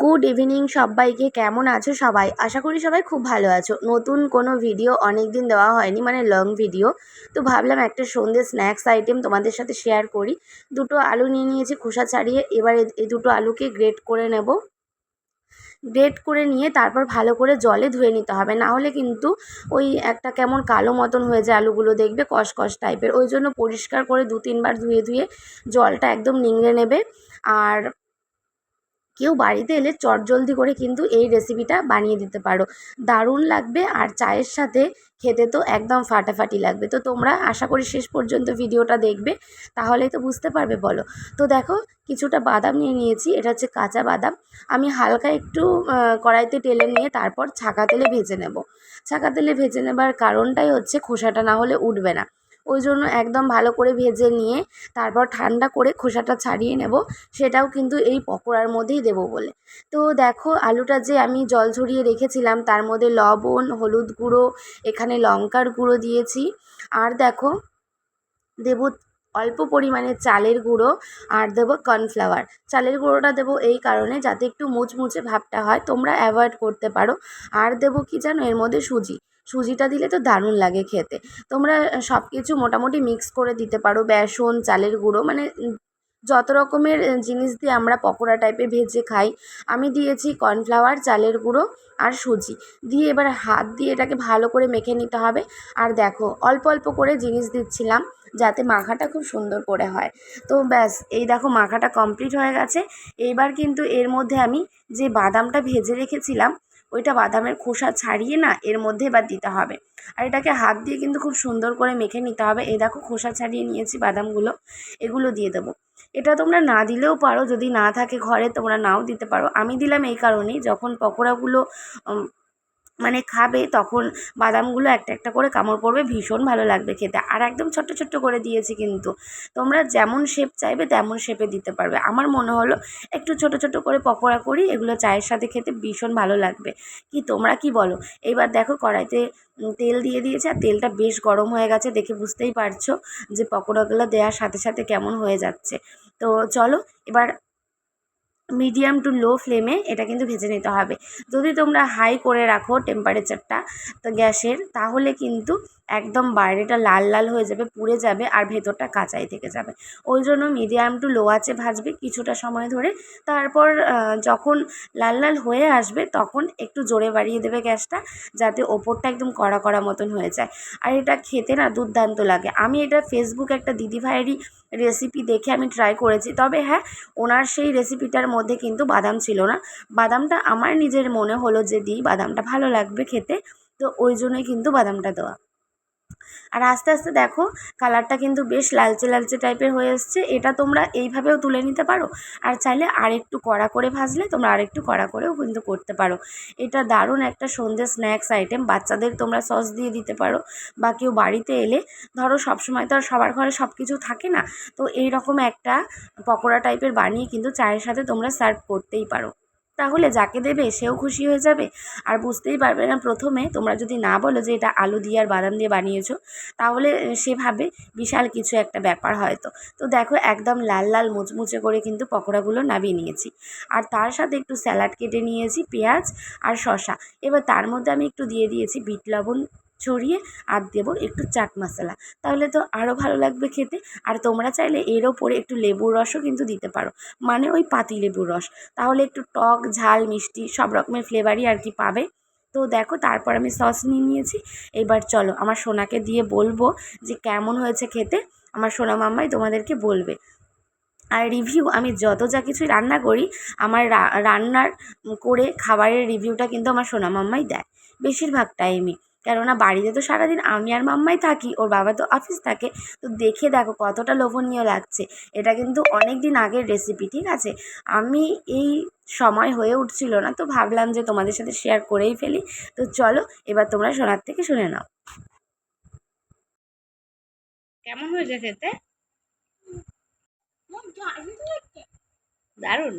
Good evening সবাইকে, কেমন আছো সবাই? আশা করি সবাই খুব ভালো আছো। নতুন কোনো ভিডিও অনেক দিন দেওয়া হয়নি মানে লং ভিডিও তো ভাবলাম একটা সন্ধ্যে স্ন্যাক্স আইটেম তোমাদের সাথে শেয়ার করি। দুটো আলু নিয়ে নিয়েছি খোসা ছাড়িয়ে, এবার এই দুটো আলুকে গ্রেট করে নেব। গ্রেট করে নিয়ে তারপর ভালো করে জলে ধুয়ে নিতে হবে। না হলে কিন্তু ওই একটা কেমন কালো মতন হয়ে যায় আলুগুলো, দেখবে কসকস টাইপের ওই জন্য পরিষ্কার করে দু তিনবার ধুয়ে ধুয়ে জলটা একদম নিংড়ে নেবে। আর কেউ বাড়িতে এলে চটজলদি করে কিন্তু এই রেসিপিটা বানিয়ে দিতে পারো। দারুণ লাগবে আর চায়ের সাথে খেতে তো একদম ফাটাফাটি লাগবে। তো তোমরা আশা করি শেষ পর্যন্ত ভিডিওটা দেখবে তাহলেই তো বুঝতে পারবে বলো। তো দেখো, কিছুটা বাদাম নিয়ে নিয়েছি, এটা হচ্ছে কাঁচা বাদাম। আমি হালকা একটু কড়াইতে টেলে নিয়ে তারপর ছাকা তেলে ভেজে নেব। ছাকা তেলে ভেজে নেবার কারণটাই হচ্ছে খোসাটা না হলে উঠবে না। ওই জন্য একদম ভালো করে ভেজে নিয়ে তারপর ঠান্ডা করে খোসাটা ছাড়িয়ে নেব। সেটাও কিন্তু এই পকোড়ার মধ্যেই দেবো বলে। তো দেখো, আলুটা যে আমি জল ঝরিয়ে রেখেছিলাম, তার মধ্যে লবণ, হলুদ গুঁড়ো, এখানে লঙ্কার গুঁড়ো দিয়েছি। আর দেখো, দেবো অল্প পরিমাণে চালের গুঁড়ো আর দেবো কর্নফ্লাওয়ার। চালের গুঁড়োটা দেবো এই কারণে যাতে একটু মুচমুচে ভাবটা হয়, তোমরা অ্যাভয়েড করতে পারো। আর দেবো কি জানো, এর মধ্যে সুজি। সুজিটা দিলে তো দারুণ লাগে খেতে। তোমরা সব কিছু মোটামুটি মিক্স করে দিতে পারো। বেসন, চালের গুঁড়ো মানে যত রকমের জিনিস দিয়ে আমরা পকোড়া টাইপের ভেজে খাই, আমি দিয়েছি কর্নফ্লাওয়ার চালের গুঁড়ো আর সুজি। দিয়ে এবার হাত দিয়ে এটাকে ভালো করে মেখে নিতে হবে। আর দেখো, অল্প অল্প করে জিনিস দিচ্ছিলাম যাতে মাখাটা খুব সুন্দর করে হয়। তো ব্যাস, এই দেখো মাখাটা কমপ্লিট হয়ে গেছে। এইবার কিন্তু এর মধ্যে আমি যে বাদামটা ভেজে রেখেছিলাম ওইটা বাদামের খোসা ছাড়িয়ে না এর মধ্যে এবার দিতে হবে। আর এটাকে হাত দিয়ে কিন্তু খুব সুন্দর করে মেখে নিতে হবে। এ দেখো খোসা ছাড়িয়ে নিয়েছি বাদামগুলো, এগুলো দিয়ে দেবো। এটা তোমরা না দিলেও পারো, যদি না থাকে ঘরে তোমরা নাও দিতে পারো। আমি দিলাম এই কারণেই যখন পকোড়াগুলো মানে খাবে তখন বাদামগুলো একটা একটা করে কামড় পড়বে, ভীষণ ভালো লাগবে খেতে। আর একদম ছোট্ট ছোট্ট করে দিয়েছি কিন্তু। তোমরা যেমন শেপ চাইবে তেমন শেপে দিতে পারবে। আমার মনে হলো একটু ছোট ছোট করে পকোড়া করি, এগুলো চায়ের সাথে খেতে ভীষণ ভালো লাগবে। কি তোমরা কি বলো? এবার দেখো কড়াইতে তেল দিয়ে দিয়েছে, আর তেলটা বেশ গরম হয়ে গেছে দেখে বুঝতেই পারছ যে পকোড়াগুলো দেওয়ার সাথে সাথে কেমন হয়ে যাচ্ছে। তো চলো এবার মিডিয়াম টু লো ফ্লেমে এটা কিন্তু ভেজে নিতে হবে। যদি তোমরা হাই করে রাখো টেম্পারেচারটা তো গ্যাসের, তাহলে কিন্তু একদম বাইরেটা লাল লাল হয়ে যাবে, পুড়ে যাবে আর ভেতরটা কাঁচাই থেকে যাবে। ওই জন্য মিডিয়াম টু লো আঁচে ভাজবে কিছুটা সময় ধরে, তারপর যখন লাল লাল হয়ে আসবে তখন একটু জোরে বাড়িয়ে দেবে গ্যাসটা যাতে ওপরটা একদম কড়া কড়া মতন হয়ে যায়। আর এটা খেতে না দুর্দান্ত লাগে। আমি এটা ফেসবুক একটা দিদিভাইয়েরই রেসিপি দেখে আমি ট্রাই করেছি। তবে হ্যাঁ ওনার সেই রেসিপিটার মধ্যে কিন্তু বাদাম ছিল না। বাদামটা আমার নিজের মনে হলো যে, দিই, বাদামটা ভালো লাগবে খেতে। তো ওই জন্যই কিন্তু বাদামটা দেওয়া। আর আস্তে আস্তে দেখো কালারটা কিন্তু বেশ লালচে লালচে টাইপের হয়ে এসছে। এটা তোমরা এইভাবেও তুলে নিতে পারো। আর চাইলে আরেকটু কড়া করে ভাজলে তোমরা আরেকটু কড়া করেও কিন্তু করতে পারো। এটা দারুণ একটা সন্ধ্যে স্ন্যাক্স আইটেম। বাচ্চাদের তোমরা সস দিয়ে দিতে পারো বা কেউ বাড়িতে এলে ধরো সবসময় তো আর সবার ঘরে সব কিছু থাকে না। তো এই রকম একটা পকোড়া টাইপের বানিয়ে কিন্তু চায়ের সাথে তোমরা সার্ভ করতেই পারো। তাহলে যাকে দেবে সেও খুশি হয়ে যাবে। আর বুঝতেই পারবে না প্রথমে, তোমরা যদি না বলো যে এটা আলু দিয়ে আর বাদাম দিয়ে বানিয়েছো, তাহলে সে ভাবে বিশাল কিছু একটা ব্যাপার হয়তো। তো দেখো, একদম লাল লাল মুচমুচে করে কিন্তু পকোড়াগুলো নামিয়ে নিয়েছি। আর তার সাথে একটু স্যালাড কেটে নিয়েছি, পেঁয়াজ আর শশা এবার তার মধ্যে আমি একটু দিয়ে দিয়েছি বিট লবণ ছড়িয়ে আর দেবো একটু চাট মশলা। তাহলে তো আরও ভালো লাগবে খেতে। আর তোমরা চাইলে এর ওপরে একটু লেবুর রসও কিন্তু দিতে পারো। মানে ওই পাতি লেবুর রস। তাহলে একটু টক, ঝাল, মিষ্টি সব রকমের ফ্লেভারই আর কি পাবে। তো দেখো তারপর আমি সস নিয়ে নিয়েছি। এবার চলো আমার সোনাকে দিয়ে বলব যে কেমন হয়েছে খেতে। আমার সোনা মাম্মাই তোমাদেরকে বলবে। আর রিভিউ আমি যত যা কিছুই রান্না করি, আমার রান্নার করে খাবারের রিভিউটা কিন্তু আমার সোনা মাম্মাই দেয়। বেশিরভাগ টাইমই কেননা বাড়িতে তো সারাদিন আমি আর মাম্মাই থাকি ওর বাবা তো অফিস থাকে তো দেখে দেখো কতটা লোভনীয় লাগছে। এটা কিন্তু অনেক দিন আগের রেসিপি ঠিক আছে? আমি এই সময় হয়ে উঠছিল না তো ভাবলাম যে তোমাদের সাথে শেয়ার করেই ফেলি। তো চলো এবার তোমরা সোনার থেকে শুনে নাও। কেমন হয়েছে খেতে? দারুণ।